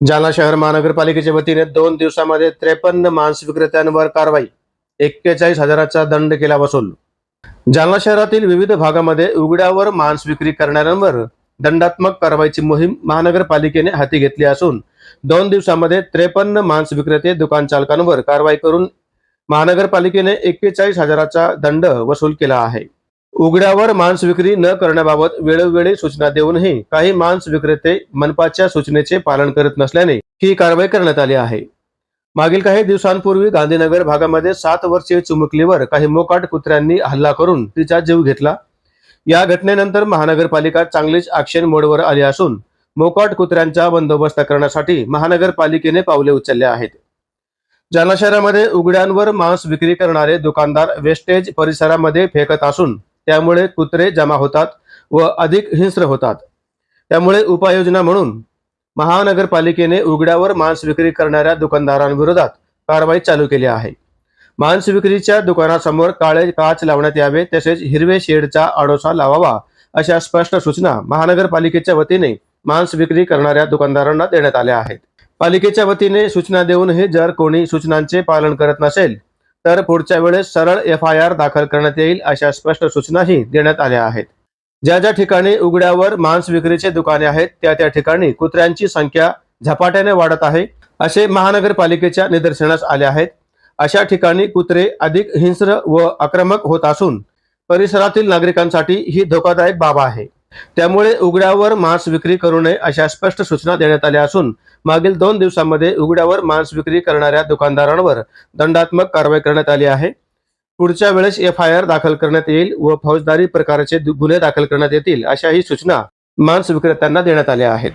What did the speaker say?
जालना शहर महानगरपालिकेच्या वतीने दोन दिवसामध्ये त्रेपन्न मांस विक्रेत्यांवर कारवाई एक्केचाळीस हजाराचा दंड केला वसूल. जालना शहरातील विविध भागामध्ये उघड्यावर मांस विक्री करणाऱ्यांवर दंडात्मक कारवाईची मोहीम महानगरपालिकेने हाती घेतली असून दोन दिवसामध्ये त्रेपन्न मांस विक्रेते दुकान चालकांवर कारवाई करून महानगरपालिकेने एक्केचाळीस हजाराचा दंड वसूल केला आहे. उघड्यावर मांस विक्री न करण्याबाबत वेळोवेळी सूचना देऊनही काही मांस विक्रेते मनपाच्या सूचनेचे पालन करत नसल्याने ही कारवाई करण्यात आली आहे. मागील काही दिवसांपूर्वी गांधीनगर भागामध्ये सात वर्षीय चुमुकलीवर काही मोकाट कुत्र्यांनी हल्ला करून तिचा जीव घेतला. या घटनेनंतर महानगरपालिका चांगलीच ऍक्शन मोडवर आली असून मोकाट कुत्र्यांचा बंदोबस्त करण्यासाठी महानगरपालिकेने पावले उचलले आहेत. जालना शहरामध्ये उघड्यांवर मांस विक्री करणारे दुकानदार वेस्टेज परिसरामध्ये फेकत असून त्यामुळे कुत्रे जमा होतात व अधिक हिंस्र होतात. त्यामुळे उपाययोजना म्हणून महानगरपालिकेने उघड्यावर मांस विक्री करणाऱ्या दुकानदारांविरोधात कारवाई चालू केली आहे. मांस विक्रीच्या दुकानासमोर काळे काच लावण्यात यावे तसेच हिरवे शेडचा आडोसा लावावा अशा स्पष्ट सूचना महानगरपालिकेच्या वतीने मांस विक्री करणाऱ्या दुकानदारांना देण्यात आल्या आहेत. पालिकेच्या वतीने सूचना देऊनही जर कोणी सूचनांचे पालन करत नसेल तर पुढच्या वेळेस सरळ एफ आय आर दाखल करण्यात येईल अशा स्पष्ट सूचनाही देण्यात आल्या आहेत. ज्या ज्या ठिकाणी उघड्यावर मांस विक्रीचे दुकाने आहेत त्या त्या ठिकाणी कुत्र्यांची संख्या झपाट्याने वाढत आहे असे महानगरपालिकेच्या निदर्शनास आले आहेत. अशा ठिकाणी कुत्रे अधिक हिंस्र व आक्रमक होत असून परिसरातील नागरिकांसाठी ही धोकादायक बाब आहे. त्यामुळे उघड्यावर मांस विक्री करू नये अशा स्पष्ट सूचना देण्यात आल्या असून मागील दोन दिवसांमध्ये उघड्यावर मांस विक्री करणाऱ्या दुकानदारांवर दंडात्मक कारवाई करण्यात आली आहे. पुढच्या वेळेस एफ आय आर दाखल करण्यात येईल व फौजदारी प्रकारचे गुन्हे दाखल करण्यात येतील अशाही सूचना मांस विक्रेत्यांना देण्यात आल्या आहेत.